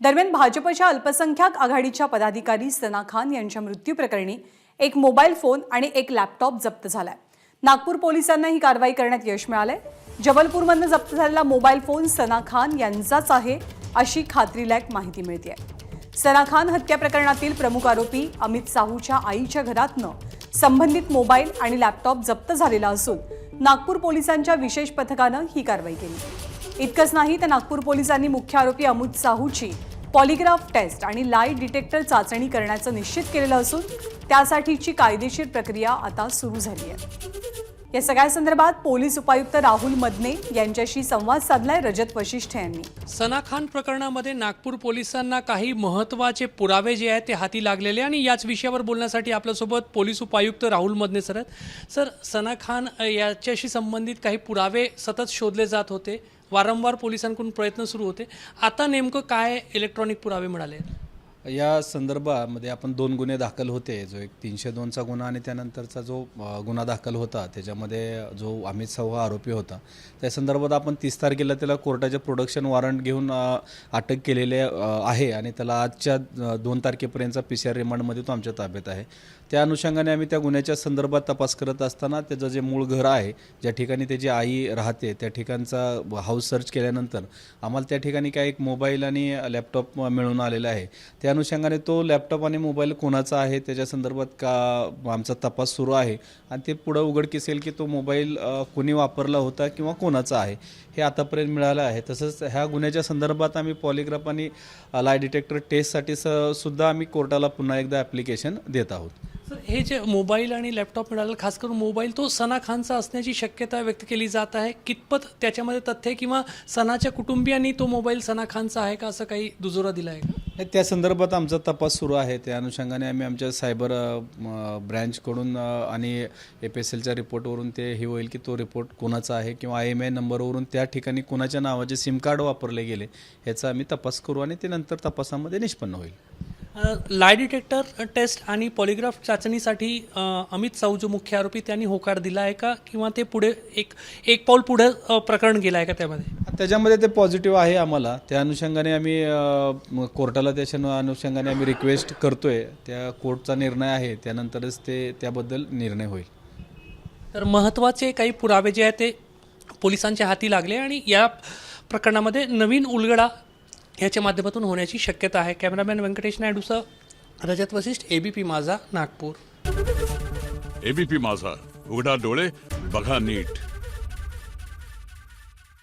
दरम्यान भाजपच्या अल्पसंख्याक आघाडीच्या पदाधिकारी सना खान यांच्या मृत्यूप्रकरणी एक मोबाईल फोन आणि एक लॅपटॉप जप्त झालाय. नागपूर पोलिसांना ही कारवाई करण्यात यश मिळालंय. जबलपूरमधनं जप्त झालेला मोबाईल फोन सना खान यांचाच आहे अशी खात्रीलायक माहिती मिळते सना खान हत्या प्रकरणातील प्रमुख आरोपी अमित साहूच्या आईच्या घरातनं संबंधित मोबाईल आणि लॅपटॉप जप्त झालेला असून नागपूर पोलिसांच्या विशेष पथकानं ही कारवाई केली. इतकंच नाही तर नागपूर पोलिसांनी मुख्य आरोपी अमित साहूची पॉलिग्राफ टेस्ट आणि लाय डिटेक्टर चाचणी करण्याचं निश्चित केलेलं असून त्यासाठीची कायदेशीर प्रक्रिया आता सुरू झाली आहे. या सगळ्या संदर्भात पोलीस उपायुक्त राहुल मदने यांच्याशी संवाद साधलाय रजत वशिष्ठ यांनी. सना खान प्रकरणामध्ये नागपूर पोलिसांना काही महत्त्वाचे पुरावे जे आहेत ते हाती लागलेले आणि याच विषयावर बोलण्यासाठी आपल्यासोबत पोलीस उपायुक्त राहुल मदने सर सर सना खान याच्याशी संबंधित काही पुरावे सतत शोधले जात होते. वारंवार पोलिसांकडून प्रयत्न सुरू होते. आता नेमकं काय इलेक्ट्रॉनिक पुरावे मिळाले? आहेत? या संदर्भामध्ये आपण दोन गुन्हे दाखल होते. जो एक तीनशे दोनचा गुन्हा आणि त्यानंतरचा जो गुन्हा दाखल होता त्याच्यामध्ये जो अमित साहू हा आरोपी होता. त्या संदर्भात आपण तीस तारखेला त्याला कोर्टाचे प्रोडक्शन वॉरंट घेऊन अटक केलेले आहे आणि त्याला आजच्या दोन तारखेपर्यंतचा पी सी आर रिमांडमध्ये तो आमच्या ताब्यात आहे. त्या अनुषंगाने आम्ही त्या गुन्ह्याच्या संदर्भात तपास करत असताना त्याचं जे मूळ घर आहे ज्या ठिकाणी त्याची आई राहते त्या ठिकाणचा हाऊस सर्च केल्यानंतर आम्हाला त्या ठिकाणी काय एक मोबाईल आणि लॅपटॉप मिळून आलेला आहे. त्या अनुषंगाने तो लॅपटॉप आणि मोबाईल कोणाचा आहे त्याच्या संदर्भात का आमचा तपास सुरू आहे? आणि ते पुढं उघडकीस येईल की तो मोबाईल कुणी कोणी वापरला होता किंवा कोणाचा आहे हे आतापर्यंत मिळालं आहे. तसंच ह्या गुन्ह्याच्या संदर्भात आम्ही पॉलिग्राफ आणि लाय डिटेक्टर टेस्टसाठी स सुद्धा आम्ही कोर्टाला पुन्हा एकदा ॲप्लिकेशन देत आहोत. सर हे जे मोबाईल आणि लॅपटॉप मिळालं खास करून मोबाईल तो सना खानचा असण्याची शक्यता व्यक्त केली जात आहे. कितपत त्याच्यामध्ये तथ्य किंवा सनाच्या कुटुंबियांनी तो मोबाईल सना खानचा आहे का असं काही दुजोरा दिला आहे का? नाही, त्या संदर्भात आमचा तपास सुरू आहे. त्या अनुषंगाने आम्ही आमच्या सायबर ब्रँचकडून आणि ए पी एस एलच्या रिपोर्टवरून ते हे होईल की तो रिपोर्ट कोणाचा आहे किंवा आय एम आय नंबरवरून त्या ठिकाणी कोणाच्या नावाचे सिम कार्ड वापरले गेले ह्याचा आम्ही तपास करू आणि ते नंतर तपासामध्ये निष्पन्न होईल. लाय डिटेक्टर टेस्ट आणि पॉलिग्राफ चाचणीसाठी अमित साऊ जो मुख्य आरोपी त्यांनी होकार दिला आहे का? किंवा ते पुढे एक एक पाऊल पुढे प्रकरण गेलं आहे का त्यामध्ये? त्याच्यामध्ये ते पॉझिटिव्ह आहे आम्हाला. त्या अनुषंगाने आम्ही कोर्टाला त्याच्या अनुषंगाने आम्ही रिक्वेस्ट करतोय. त्या कोर्टचा निर्णय आहे. त्यानंतरच ते त्याबद्दल निर्णय होईल. तर महत्त्वाचे काही पुरावे जे आहेत ते पोलिसांच्या हाती लागले आणि या प्रकरणामध्ये नवीन उलगडा याच्या माध्यमातून होण्याची शक्यता आहे. कॅमेरामॅन व्यंकटेश नायडूसह रजत वशिष्ठ एबीपी माझा नागपूर. एबीपी माझा. उघडा डोळे बघा नीट.